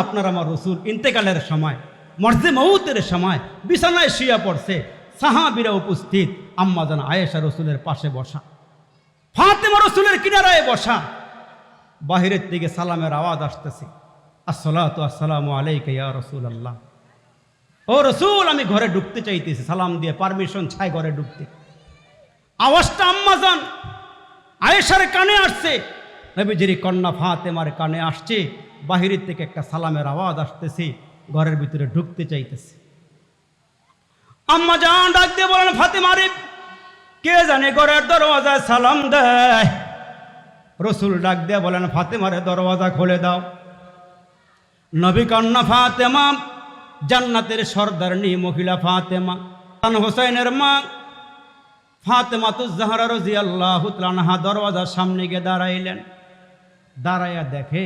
আপনার আমার রসুল ইন্তেকালের সময়, মর্জে মৌতের সময় বিছানায় শুয়ে পড়ছে, সাহাবিরা উপস্থিত আম্মাজান আয়েশা রসুলের পাশে বসা। ফাতেমা রসুলের কিনারায় বসা। বাহিরের দিকে সালামের আওয়াজ আসতেছে। আসসালাতু আসসালামু আলাইকা ইয়া রসুল আল্লাহ ও রসুল, আমি ঘরে ঢুকতে চাইতেছি, সালাম দিয়ে পারমিশন ছাই ঘরে ঢুকতে। আওয়াজটা আম্মাজান আয়েশার কানে আসছে। নবীজির কন্যা ফাতেমার কানে আসছে। বাহিরের থেকে একটা সালামের আওয়াজ আসতেছে, ঘরের ভিতরে ঢুকতে চাইতেছে। আম্মা জান ডাক দিয়ে বলেন ফাতেমারে কে জানে ঘরের দরওয়াজায় সালাম দেয়? রসুল ডাক দিয়ে বলেন ফাতেমারে দরওয়াজা খুলে দাও। নবী কন্যা ফাতেমা, জান্নাতের সর্দারনি মহিলা ফাতেমা হাসান হোসাইনের মা ফাতেমা তো জাহরা রাজি আল্লাহ দরওয়াজার সামনে গিয়ে দাঁড়াইলেন। দাঁড়াইয়া দেখে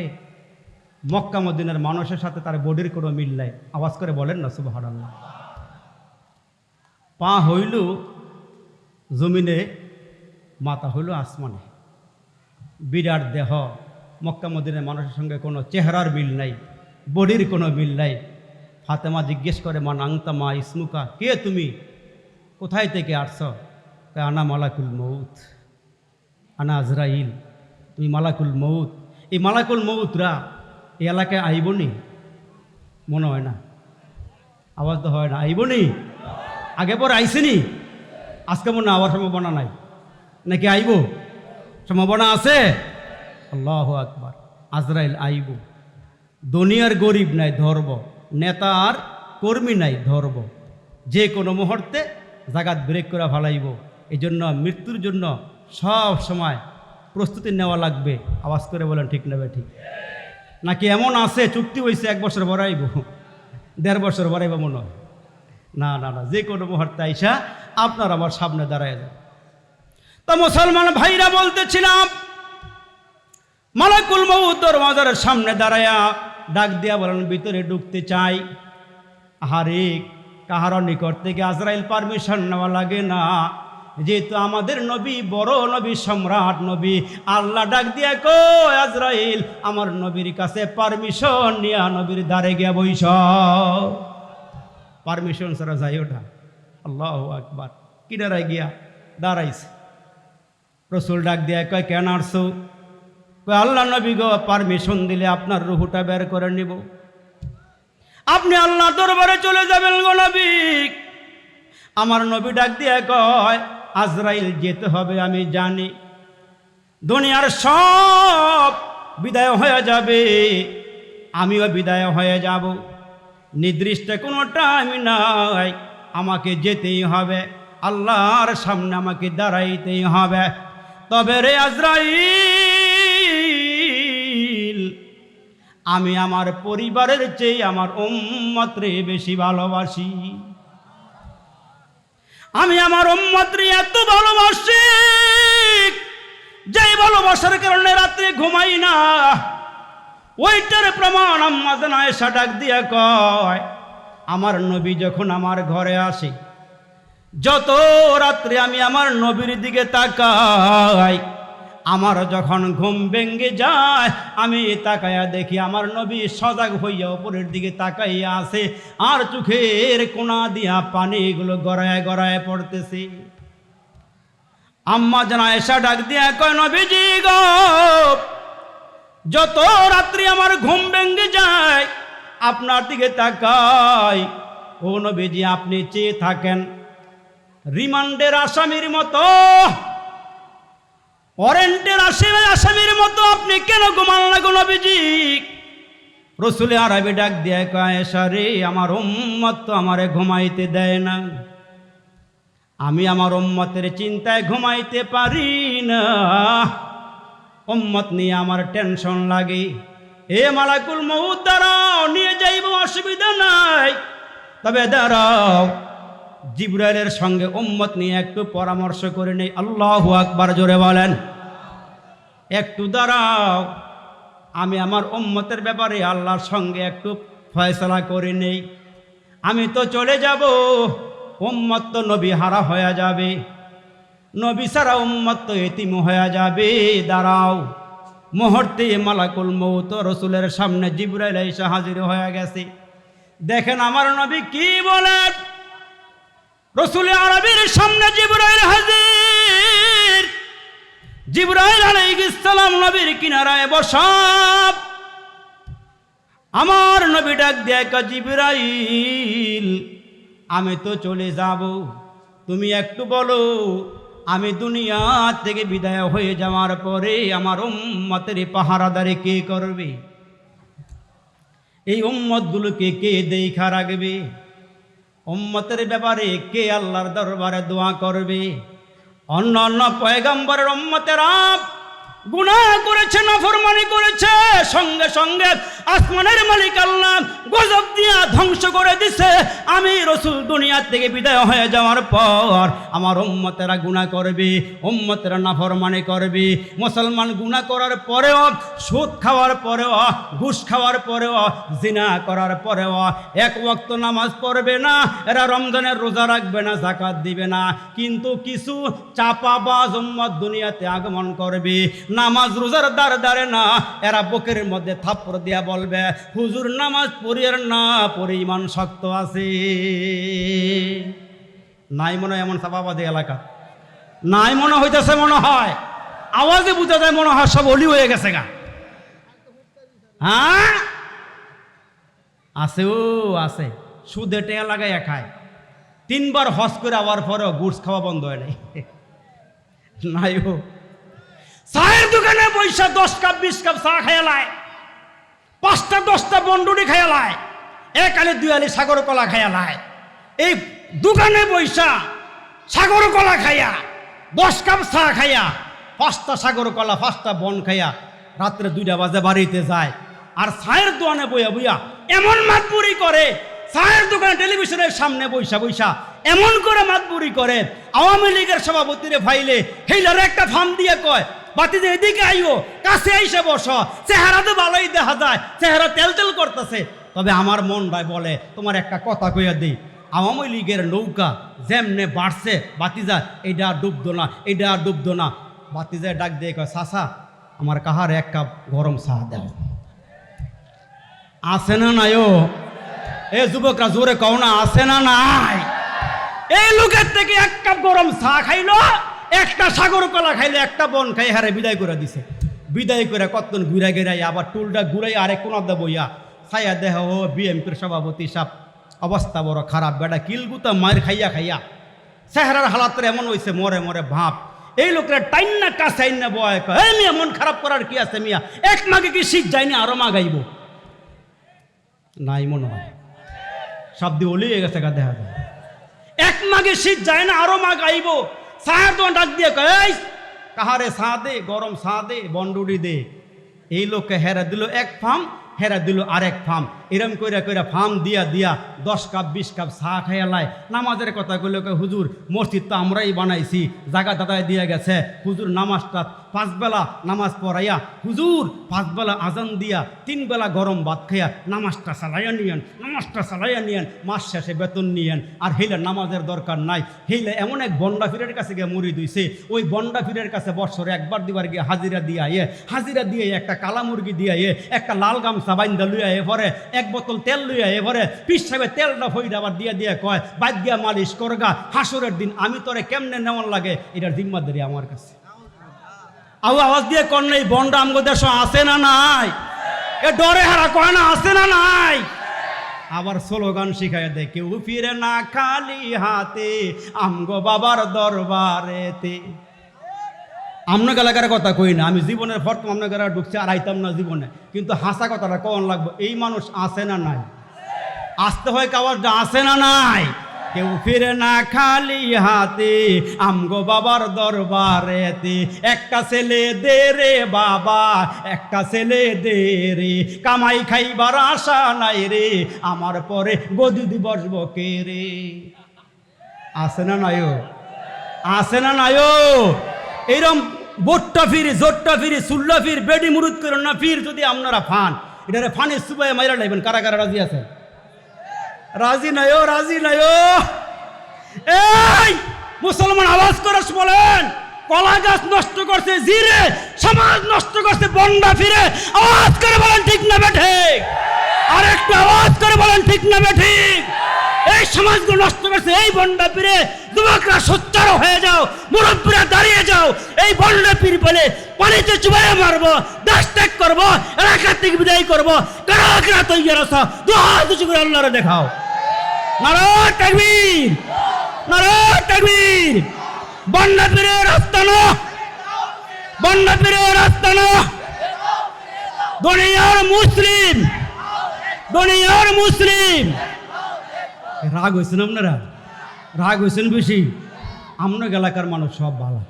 মক্কা মদিনের মানুষের সাথে তার বডির কোনো মিল নাই। আওয়াজ করে বলেন না শুভ সুবাহ পা হইল জমিনে, মাথা হইল আসমানে। বিরাট দেহ। মক্কা মদিনের মানুষের সঙ্গে কোনো চেহারার মিল নাই, বডির কোনো মিল নাই। ফাতেমা জিজ্ঞেস করে মা নাংতা মা ইসমুকা? কে তুমি? কোথায় থেকে আসছ? আনা মালাকুল মৌত আনা আজরাইল। তুমি মালাকুল মৌত এই মালাকুল মৌতরা এই এলাকায় আইব নি? মনে হয় না। আওয়াজ তো হয় না। আইব নি? আগে পর আইসিনি আজকে মনে আবার সম্ভাবনা নাই। নাকি আইব? সম্ভাবনা আছে? আল্লাহ আকবার। আজরাইল আইব। দুনিয়ার গরিব নাই, ধরব। নেতা আর কর্মী নাই, ধরব। যে কোনো মুহূর্তে জাগাত ব্রেক করে ভালাইব এই জন্য মৃত্যুর জন্য সব সময় প্রস্তুতি নেওয়া লাগবে। আওয়াজ করে বলেন, ঠিক নেবে ঠিক? নাকি এমন আছে, চুক্তি হয়েছে এক বছর বড়াইব? দেড় বছর বড়াইব মনে হয়। না না না, যে কোনো মুহূর্তে আইসা আপনার আমার সামনে দাঁড়ায় যাবে। তা মুসলমান ভাইরা বলতেছিলাম, মালাকুল মৌত দরওয়াজার সামনে দাঁড়ায়া ডাক দিয়া বলেন, ভিতরে ঢুকতে চাই। আহারে কাহার নিকট থেকে আজরাইল পারমিশন নেওয়া লাগে না। যেহেতু আমাদের নবী, বড় নবী, সম্রাট নবী, আল্লাহ ডাক দিয়া কো আজরাইল, আমার নবীর কাছে পারমিশন নিয়া নবীর দ্বারে গিয়া বইস। পারমিশন ছাড়া যাই ওঠা। আল্লাহ আকবার। কিনারায় গিয়া দাঁড়াইছে। রসুল ডাক দিয়া কয়, কেন আসছো? কয়, আল্লাহ নবী গো পারমিশন দিলে আপনার রুহুটা বের করে নিব। আপনি আল্লাহ দরবারে চলে যাবেন গো নবী। আমার নবী ডাক দিয়ে কয় আজরাইল যেতে হবে, আমি জানি। দুনিয়ার সব বিদায় হয়ে যাবে, আমিও বিদায় হয়ে যাব। নির্দিষ্ট কোনো টাইম নাই, আমাকে যেতেই হবে, আল্লাহর সামনে আমাকে দাঁড়াইতেই হবে। তবে রে আজরাইল, আমি আমার পরিবারের চেয়ে আমার উম্মতরে বেশি ভালোবাসি। আমি আমার উম্মতরে এত ভালোবাসি, যেই ভালোবাসার কারণে রাত্রে ঘুমাই না। ওইটার প্রমাণ আম্মা নাই ডাক দিয়া কয়, আমার নবী যখন আমার ঘরে আসে, যত রাত্রে আমি আমার নবীর দিকে তাকাই আমার যখন ঘুম ভেঙ্গে যায়, আমি তাকাইয়া দেখি আমার নবী সজাগ হইয়া উপরের দিকে তাকাইয়া আছে, আর চোখের কোনা দিয়া পানিগুলো গড়ায় গড়ায় পড়তেছে। আম্মা জানা এসা ডাক দিয়া কয়, নবীজি গো, যত রাত্রি আমার ঘুম ভেঙ্গে যায়, আপনার দিকে তাকাই। ও নবীজি, আপনি চেয়ে থাকেন। রিমান্ডের আসামির মতো ওয়ারেন্টের আসামি আসামির মতো আপনি কেন ঘুমান লাগো নবীজি? রসুলে আরবি ডাক দিয়ে কয় রে আমার উম্মত তো আমারে ঘুমাইতে দেয় না। আমি আমার উম্মতের চিন্তায় ঘুমাইতে পারি না। উম্মত নিয়ে আমার টেনশন লাগে। এ মালাকুল মহুদ দাঁড়াও, নিয়ে যাইব, অসুবিধা নাই। তবে দাঁড়াও জিব্রাইলের সঙ্গে উম্মত নিয়ে একটু পরামর্শ করে নেই। আল্লাহ আকবার জোরে বলেন, একটু দাঁড়াও, আমি আমার উম্মতের ব্যাপারে আল্লাহর সঙ্গে একটু ফয়সলা করে নেই। আমি তো চলে যাব, উম্মত তো নবী হারা হয়ে যাবে। নবী সারা উম্মত তো এতিম হয়ে যাবে। দাঁড়াও, মুহূর্তে মালাকুল মৌত রসুলের সামনে জিব্রাইল এসে হাজির হয়ে গেছে। দেখেন আমার নবী কি বলেন? রসুল আরবির সামনে জিব্রাইল হাজির। জিব্রাইল আলাইহিস সালাম নবীর কিনারায় বসাব। আমার নবী ডাক কা জিব্রাইল, আমি তো চলে যাব। তুমি একটু বলো, আমি দুনিয়া থেকে বিদায় হয়ে যাওয়ার পরে আমার উম্মতের পাহারাদারে কে করবে? এই উম্মতগুলোকে কে দেখা রাখবে? উম্মতের ব্যাপারে কে আল্লাহর দরবারে দোয়া করবে? অন্য অন্য পয়গম্বরের আপ গুণা করেছে, নাফরমানি করেছে, সঙ্গে সঙ্গে আসমানের মালিক আল্লাহ গজব দিয়া ধ্বংস করে দিছে। আমি রসুল দুনিয়া থেকে বিদায় হয়ে যাওয়ার পর আমার উম্মতেরা গুনাহ করবে, উম্মতেরা নাফরমানি করবে। মুসলমান গুনাহ করার পরেও, সুদ খাওয়ার পরেও, ঘুষ খাওয়ার পরেও, জিনা করার পরেও এক ওয়াক্ত নামাজ পড়বে না, এরা রমজানের রোজা রাখবে না জাকাত দিবে না। কিন্তু কিছু চাপাবাজ উম্মত দুনিয়াতে আগমন করবে। নামাজ রোজার দ্বার দ্বারে না, এরা বুকের মধ্যে থাপ্পড় দিয়া বলবে, হুজুর, নামাজ পড়িয়ার না ইমান শক্ত আছে। নাই মনে হয় এমন চাপাবাজি এলাকা। নাই মনে হইতেছে মনে হয়, আওয়াজে বুঝা যায় মনে হয় সব অলি হয়ে গেছে গা। হ্যাঁ? আছে ও, আছে। সুদে টেয়া লাগাইয়া খায়। তিনবার হজ করে আওয়ার পরেও গুডস খাওয়া বন্ধ হয় নাই। নাই ও। চায়ের দোকানে পয়সা দশ কাপ, বিশ কাপ চা খাইয়ালায় পাঁচটা, দশটা বন্ডুরি খাইয়া লায়। এক আলি, দুই আলি সাগর কলা খাইয়া লায়। এই দোকানে পয়সা সাগর কলা খাইয়া, দশ কাপ চা খাইয়া, পাঁচটা সাগর কলা, পাঁচটা বন খাইয়া রাত্রে দুইটা বাজে বাড়িতে যায়। আর চায়ের দোকানে বইয়া বইয়া এমন মাতপুরি করে, চায়ের দোকানে টেলিভিশনের সামনে বৈশা বৈশা এমন করে মাতপুরি করে, আওয়ামী লীগের সভাপতিরে ফাইলে হেইলার একটা ফার্ম দিয়ে কয় বাতি যে এদিকে আইও, কাছে আইসে বস। চেহারা তো ভালোই দেখা যায়, চেহারা তেল তেল করতেছে। তবে আমার মন ভাই বলে, তোমার একটা কথা কইয়া দিই। আওয়ামী লীগের নৌকা যেমনে বাড়ছে, বাতিজা এইটা আর ডুবতো না এইটা আর ডুবতো না। বাতিজায় ডাক দিয়ে কয় সাসা আমার কাহার এক কাপ গরম চা দাও। আছে না নাই ও? এ যুবকরা জোরে কও না, আছে না নাই? এই লোকের থেকে এক কাপ গরম চা খাইলো? একটা সাগর কলা খাইলে একটা বন খাই, হারে বিদায় করে দিছে। বিদায় করে কতক্ষণ ঘুরে গেরাই আবার টুলটা ঘুরাই আরেক কোন বইয়া ছায়া দেহ, ও বিএমপির সভাপতি সাপ অবস্থা বড় খারাপ। বেটা কিলগুতা মায়ের খাইয়া খাইয়া, চেহারার হালাত এমন হইছে, মরে মরে ভাব। এই লোকরা টাইন না কাছে আইন না বয় এই মিয়া, মন খারাপ করার কি আছে মিয়া? এক মাগে কি শীত যায়নি, আরও মা গাইব? নাই মনে হয়। শব্দ ওলিয়ে গেছে গা দেখা যায় এক মাগে শীত যায় না, আরও মা সাহার দোকান ডাক দিয়ে কয়, কাহারে সা দে গরম সা দে বন্ডুডি দে। এই লোককে হেরা দিল এক ফার্ম হেরা দিল আরেক ফার্ম এরম কইরা কইরা ফার্ম দিয়া দিয়া দশ কাপ বিশ কাপ চা খাইয়ালায় নামাজের কথা কইলে হুজুর মসজিদ তো আমরাই বানাইছি। জাগা দাদায় দিয়া গেছে। হুজুর নামাজটা পাঁচবেলা নামাজ পড়াইয়া, হুজুর, পাঁচবেলা আজান দিয়া তিন বেলা গরম ভাত খাইয়া, নামাজটা চালাইয়া নিয়েন, নামাজটা চালাইয়া নিয়েন, মাস শেষে বেতন নিয়েন, আর হেলে নামাজের দরকার নাই। হেলে এমন এক বন্ডা ফিরের কাছে গিয়ে মুড়ি দিছে ওই বন্ডা ফিরের কাছে বৎসরে একবার দিবার গিয়ে হাজিরা দিয়া এ হাজিরা দিয়ে একটা কালা মুরগি দিয়া এ একটা লাল গামছা বাইন্দা লুইয়া এ পরে, এক বোতল তেল লুইয়া এ পরে, পিস সাহেবে তেলটা ফইরা আবার দিয়া দিয়ে কয়, বাদ দিয়া মালিশ করগা, হাসরের দিন আমি তোরে কেমনে নেওয়ার লাগে? এটার জিম্মাদারি আমার কাছে। আউ আওয়াজ দিয়ে কর নেই, বন্ডা আমগো দেশ আছে না নাই? এ ডরে হারা কয় না, আছে না নাই? আবার স্লোগান শিখাই দে কেউ ফিরে না খালি হাতে, আমগো বাবার দরবারেতে। আপনার এলাকার কথা কই না, আমি জীবনের প্রথম আপনার এলাকায় ঢুকছি, আর আইতাম না জীবনে। কিন্তু হাসা কথাটা কখন লাগবে, এই মানুষ আসে না নাই? আসতে হয় কাওয়াজটা, আছে না নাই? কেউ ফিরে না খালি হাতে। আমগো বাবার দরবারেতে একটা ছেলে দে রে বাবা, একটা ছেলে দে রে। কামাই খাইবার আশা নাই রে, আমার পরে গদি বসব কে রে? আছে না নাই? আছে না নাই ও? এইরকম বোটটা ফিরি, জোটটা ফিরি সুল্লা ফির, বেডি মুরুদ করেন না ফির যদি আপনারা ফান। এটারে ফানের সুবাই মাইরা লাইবেন। কারা কারা রাজি আছে রাজি ও রাজি ও এই, মুসলমান আওয়াজ করে বলেন, কলা গাছ নষ্ট করছে জিরে, সমাজ নষ্ট করছে বন্ডা ফিরে। আওয়াজ করে বলেন, ঠিক না বেঠে আর একটু আওয়াজ করে বলেন, ঠিক না বেঠিক এই সমাজগুলো নষ্ট করছে এই বন্ডা পীরে যুবকরা সোচ্চার হয়ে যাও, মুরব্বীরা দাঁড়িয়ে যাও, এই বন্ডা পীর বলে পানিতে চুবাই মারবো দেশ ত্যাগ করব এলাকা থেকে বিদায় করব কারা কারা তৈরি আসা দু হাত আল্লাহরে দেখাও। নারা তাকবীর নারা তাকবীর। বন্ডা পীরের রাস্তা না বন্ডা পীরের রাস্তা না। দুনিয়ার মুসলিম দুনিয়ার মুসলিম। রাগ হয়েছেন আপনারা? রাগ হয়েছেন বেশি। আমরা এলাকার মানুষ সব ভালো।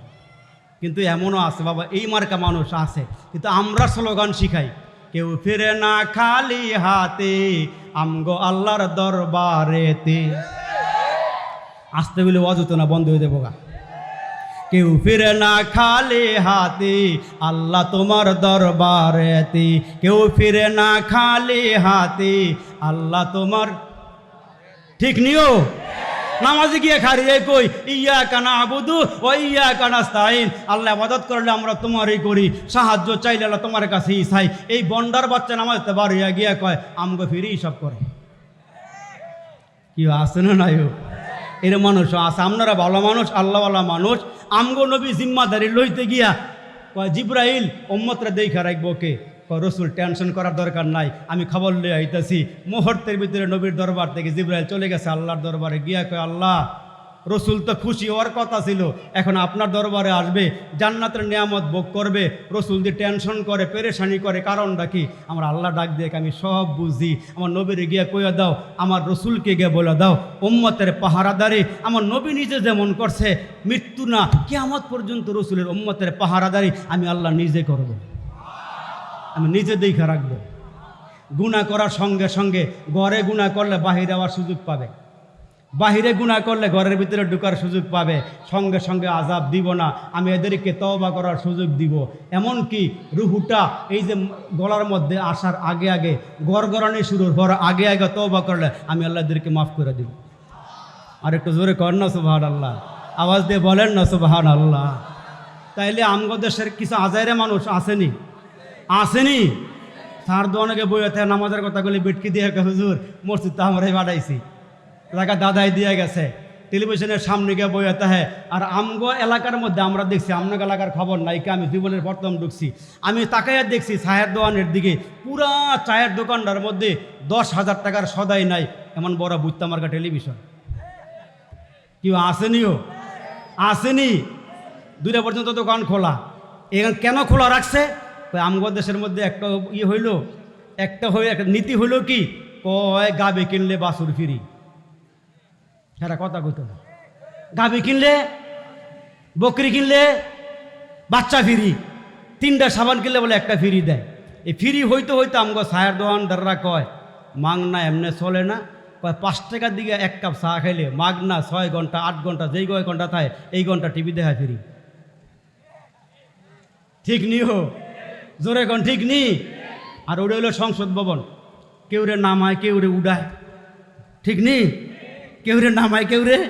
কিন্তু এমনও আছে, বাবা, এই মার্কা মানুষ আছে। কিন্তু আমরা স্লোগান শিখাই। কেউ ফিরে না খালি হাতে, আমগো আল্লাহর দরবারেতে। আসতে বলে অযুত না, বন্ধ হয়ে যাব কেউ ফিরে না খালি হাতে, আল্লাহ তোমার দরবারেতে। কেউ ফিরে না খালি হাতে, আল্লাহ তোমার ঠিক নিও? নামাজে গিয়ে খারিয়ে কই? ইয়া কানা আবুদু ও ইয়া কানা স্তাইন আল্লাহ আবাদত করলে আমরা তোমারই করি। সাহায্য চাইলে আল্লাহ তোমার কাছেই চাই। এই বন্ডার বাচ্চা নামাজতে বাড়িয়া গিয়া কয়, আমগো ফিরি সব করে। কি আছে না নাই? এর মানুষ আছে। আপনারা ভালো মানুষ, আল্লাহওয়ালা মানুষ। আমগো নবী জিম্মাদারি লইতে গিয়া কয়, জিব্রাইল ওম্মতরা দেখা রাখব কে? রসুল টেনশন করার দরকার নাই, আমি খবর লিয়ে আইতাছি। মুহূর্তের ভিতরে নবীর দরবার থেকে জিব্রাইল চলে গেছে আল্লাহর দরবারে, গিয়া কয়, আল্লাহ, রসুল তো খুশি হওয়ার কথা ছিল, এখন আপনার দরবারে আসবে, জান্নাতের নিয়ামত ভোগ করবে, রসুল দিয়ে টেনশন করে, পেরেশানি করে, কারণটা কি? আমার আল্লাহ ডাক দিয়ে আমি সব বুঝি, আমার নবীরে গিয়া কইয়া দাও, আমার রসুলকে গিয়ে বলে দাও, উম্মতের পাহারাদারি, আমার নবী নিজে যেমন করছে, মৃত্যু না, কেয়ামত পর্যন্ত রসুলের উম্মতের পাহারাদারি আমি আল্লাহ নিজে করব আমি নিজে দেখা রাখব। গুণা করার সঙ্গে সঙ্গে ঘরে গুণা করলে বাহিরে আবার সুযোগ পাবে। বাহিরে গুণা করলে ঘরের ভিতরে ঢুকার সুযোগ পাবে। সঙ্গে সঙ্গে আজাব দিব না। আমি এদেরকে তওবা করার সুযোগ দিব। এমনকি রুহুটা এই যে গলার মধ্যে আসার আগে আগে, গড়গড়ানি শুরুর হওয়ার আগে আগে তওবা করলে আমি আল্লাহ এদেরকে মাফ করে দিব। আর একটু জোরে কর না সুবাহান আল্লাহ আওয়াজ দিয়ে বলেন না সুবাহান আল্লাহ তাইলে আমগো দেশের কিছু আজাইরে মানুষ আসেনি। আসেনি? সার দোয়ানকে বইয়ে থাকে, নামাজের কথাগুলি বিটকি দিয়ে কে হুজুর। মসজিদ তো আমরাই বাড়াইছি এলাকা দাদাই দিয়ে গেছে। টেলিভিশনের সামনে গিয়ে বইয়ে থাকে, আর আমগো এলাকার মধ্যে আমরা দেখছি আমনাগ এলাকার খবর নাই কি? আমি জীবনের প্রথম ঢুকছি। আমি তাকাইয়া দেখছি চায়ের দোকানের দিকে পুরা চায়ের দোকানটার মধ্যে দশ হাজার টাকার সদাই নাই, এমন বড় বুঝতাম আমার টেলিভিশন। কেউ আসেনিও আসেনি দুইটা পর্যন্ত দোকান খোলা। এখানে কেন খোলা রাখছে? আমগো দেশের মধ্যে একটা ইয়ে হইল, একটা হয়ে একটা নীতি হইল কি? কয়, গাবে কিনলে বাসুর ফিরি। হ্যাঁ কথা কইতো না। গাবি কিনলে, বকরি কিনলে বাচ্চা ফিরি। তিনটা সাবান কিনলে বলে একটা ফিরি দেয়। এই ফিরি হইতে হইতে আমগো সায়ের দোকানদাররা কয় মাং না এমনি চলে না। কয়, পাঁচ টাকার দিকে এক কাপ চা খাইলে মাগ না ছয় ঘণ্টা, আট ঘণ্টা, যেই কয় ঘণ্টা থাকে এই ঘণ্টা টিভি দেখা ফিরি। ঠিক নি হো জোরে কন ঠিক নি? আর ওটা হইল সংসদ ভবন। কেউ রে নামায় কেউ রে উড়ায়। ঠিক নি? কেউ রে নামায় কেউ রে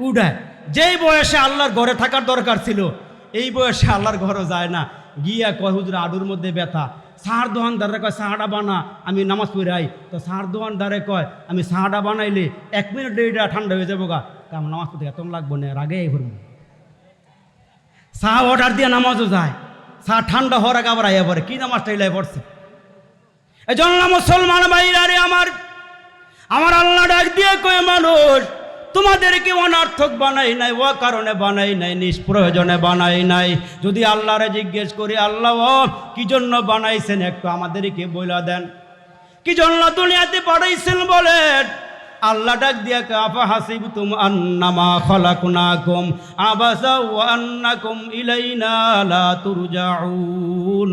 উড়ায়। যেই বয়সে আল্লাহর ঘরে থাকার দরকার ছিল, এই বয়সে আল্লাহর ঘরও যায় না। গিয়া কয়, হুজুর আডুর মধ্যে ব্যথা। সাহার দোকানদারে কয় সাহাটা বানা, আমি নামাজ পড়ে আই। তো সাহার দোকানদারে কয়, আমি সাহাটা বানাইলে এক মিনিট দেরিটা ঠান্ডা হয়ে যাব গা। কারণ নামাজ পড়তে এত লাগবো না, এর আগে এই করব। চা অর্ডার দিয়ে নামাজও যায়। চা ঠান্ডা হওয়ার আগে আবার আইয়া পড়ে। কি নামাজটা ইলাই পড়ছে? এই জন্য মুসলমান ভাইরা রে আমার আমার আল্লাহ ডাক দিয়ে কয়ে, মানুষ, তোমাদেরকে অনার্থক বানাই নাই ও কারণে বানাই নাই, নিষ্প্রয়োজনে বানাই নাই। যদি আল্লাহরে জিজ্ঞেস করি, আল্লাহ কি জন্য বানাইছেন? একটু আমাদেরকে বইলা দেন। কি জন্য দুনিয়াতে পাঠাইছেন বলেন? আল্লাহ ডাক দিয়া কাফা হাসিব তুম আন্নামা খলাকুনাকুম আবাসা ওয়া আন্নাকুম ইলাইনা লা তুরজাউন।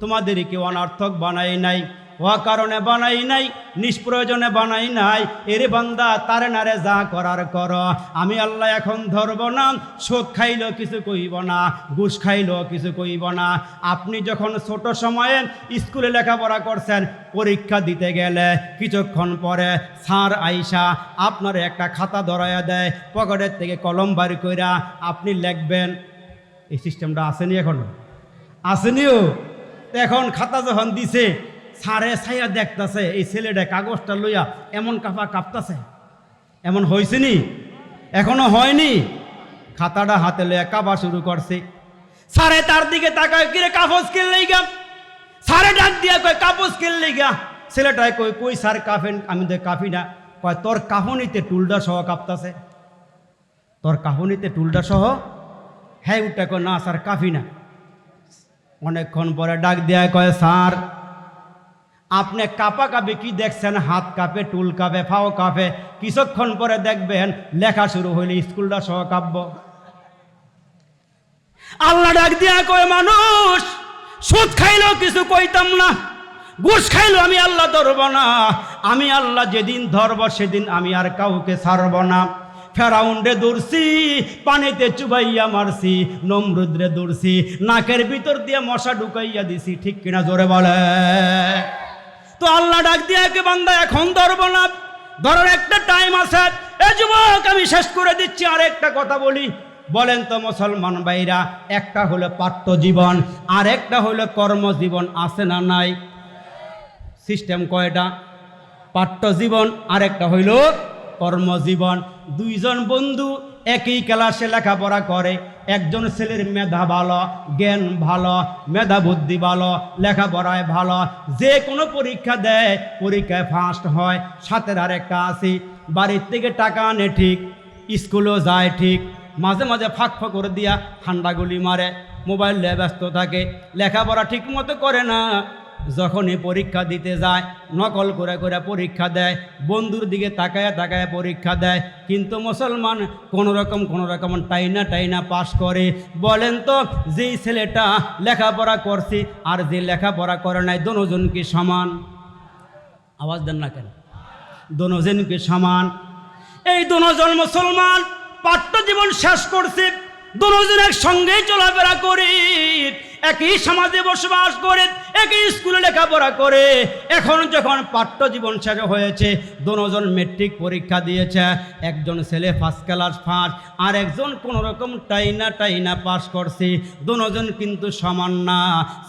তোমাদেরকে অনার্থক বানাই নাই। ও কারণে বানাই নাই, নিষ্প্রয়োজনে বানাই নাই। এরে বান্দা, তারে নারে যা করার কর। আমি আল্লাহ এখন ধরব না শোধ খাইল কিছু কইব না, ঘুষ খাইল কিছু কইব না। আপনি যখন ছোট সময়ে স্কুলে লেখাপড়া করছেন, পরীক্ষা দিতে গেলে কিছুক্ষণ পরে স্যার আইসা আপনার একটা খাতা ধরাইয়া দেয়, পকেটের থেকে কলম বাড়ি কইরা আপনি লিখবেন, এই সিস্টেমটা আসেনি এখনও? আসেনিও। এখন খাতা যখন দিছে সারে ছাইয়া দেখতাছে, এই ছেলেটা কাগজটা লইয়া এমন কাপা কাঁপতাছে। এমন হয়েছে নি? এখনও হয়নি? খাতাটা হাতে লইয়া কাঁপা শুরু করছে। সারে তার দিকে তাকায়, কিরে কাগজ কিনলেই গা? সারে ডাক দিয়া কয়, কাপড় কিনলেই গা? ছেলেটাই কই কই সার কাফেন আমি তো কাফি না। কয়, তোর কাফনিতে টুলটা সহ কাঁপতাছে। তোর কাফনিতে টুলটা সহ? হ্যাঁ উঠে কয়, না স্যার কাফি না। অনেকক্ষণ পরে ডাক দেয়া কয় স্যার আপনি কাপা কাপে কি দেখছেন? হাত কাঁপে, টুল কাঁপে, ফাও কাঁপে। কিছুক্ষণ পরে দেখবেন লেখা শুরু হইলে, স্কুলটা সহ কাঁপব। আল্লাহ ডাক দিয়া কয়, মানুষ, সুদ খাইলেও কিছু কইতাম না, ঘুষ খাইলেও আমি আল্লাহ ধরব না। আমি আল্লাহ যেদিন ধরব, সেদিন আমি আর কাউকে ছাড়ব না। ফেরাউন্ডে দৌড়ছি পানিতে চুবাইয়া মারছি, নমরুদ্রে দৌড়ছি নাকের ভিতর দিয়ে মশা ঢুকাইয়া দিছি, ঠিক কিনা জোরে বলে তো আল্লাহ ডাক দিয়া বান্দা, এখন ধরব না। ধরার একটা টাইম আছে। এ যুবক, আমি শেষ করে দিচ্ছি আর একটা কথা বলি। বলেন তো মুসলমান ভাইরা, একটা হলো পাঠ্য জীবন আর একটা হলো কর্মজীবন, আছে না নাই? সিস্টেম কয়টা? পাঠ্য জীবন আর একটা হইল কর্মজীবন। দুইজন বন্ধু একই ক্লাসে লেখাপড়া করে। একজন ছেলের মেধা ভালো, জ্ঞান ভালো, মেধা বুদ্ধি ভালো, লেখাপড়ায় ভালো, যে কোনো পরীক্ষা দেয়, পরীক্ষায় ফার্স্ট হয়, সাথের আর একটা আছে, বাড়ির থেকে টাকা আনে ঠিক, স্কুলেও যায় ঠিক, মাঝে মাঝে ফাঁক ফাঁক করে দিয়া ঠান্ডাগুলি মারে, মোবাইল নিয়ে ব্যস্ত থাকে, লেখাপড়া ঠিক মতো করে না যখনই পরীক্ষা দিতে যায়, নকল করে করে পরীক্ষা দেয়, বন্ধুর দিকে তাকায় তাকায় পরীক্ষা দেয়, কিন্তু মুসলমান কোনো রকম কোনো রকম টাইনা টাইনা পাস করে। বলেন তো, যেই ছেলেটা লেখাপড়া করছি আর যে লেখাপড়া করে নাই দনোজন কি সমান? আওয়াজ দেন না কেন? দনোজন কি সমান? এই দনোজন মুসলমান পাঠ্য জীবন শেষ করছে দুজন একসঙ্গেই চলাফেরা করে, একই সমাজে বসবাস করে একই স্কুলে লেখাপড়া করে এখন যখন পাঠ্য জীবন শেষ হয়েছে, দুজন মেট্রিক পরীক্ষা দিয়েছে, একজন ছেলে ফার্স্ট ক্লাস ফার্স্ট আর একজন কোনো রকম টাইনা টাইনা পাস করছে। দুজন কিন্তু সমান না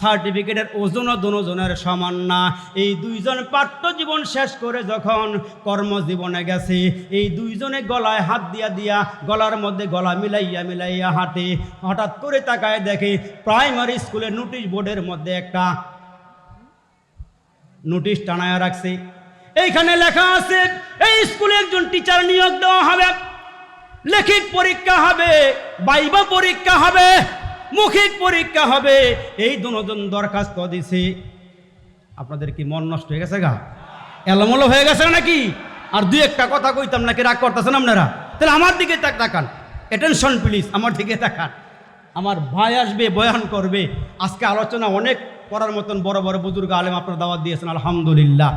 সার্টিফিকেটের ওজনও দুজনের সমান না। এই দুইজন পাঠ্য জীবন শেষ করে যখন কর্মজীবনে গেছে, এই দুইজনে গলায় হাত দিয়া দিয়া, গলার মধ্যে গলা মিলাইয়া মিলাইয়া হাঁটে। হঠাৎ করে তাকায় দেখে প্রাইমারি স্কুলের নোটিশ বোর্ডের মধ্যে একটা নোটিশ টানায়া রাখছে। এইখানে লেখা আছে, এই স্কুলে একজন টিচার নিয়োগ দেওয়া হবে। লেখিক পরীক্ষা হবে, বাইবা পরীক্ষা হবে, মৌখিক পরীক্ষা হবে। এই দুজন দরখাস্ত দিছে। আপনাদের কি মন নষ্ট হয়ে গেছে গা? এলোমলো হয়ে গেছে নাকি? আর দুই একটা কথা কইতাম নাকি, রাগ করতেছেন আপনারা? তাহলে আমার দিকে তাক তাকান। অ্যাটেনশন প্লিজ আমার দিকে তাকান। আমার ভাই আসবে, বয়ান করবে। আজকে আলোচনা অনেক করার মতন বড় বড় বুজুর্গ আলেম আপনার দাওয়াত দিয়েছেন আলহামদুলিল্লাহ।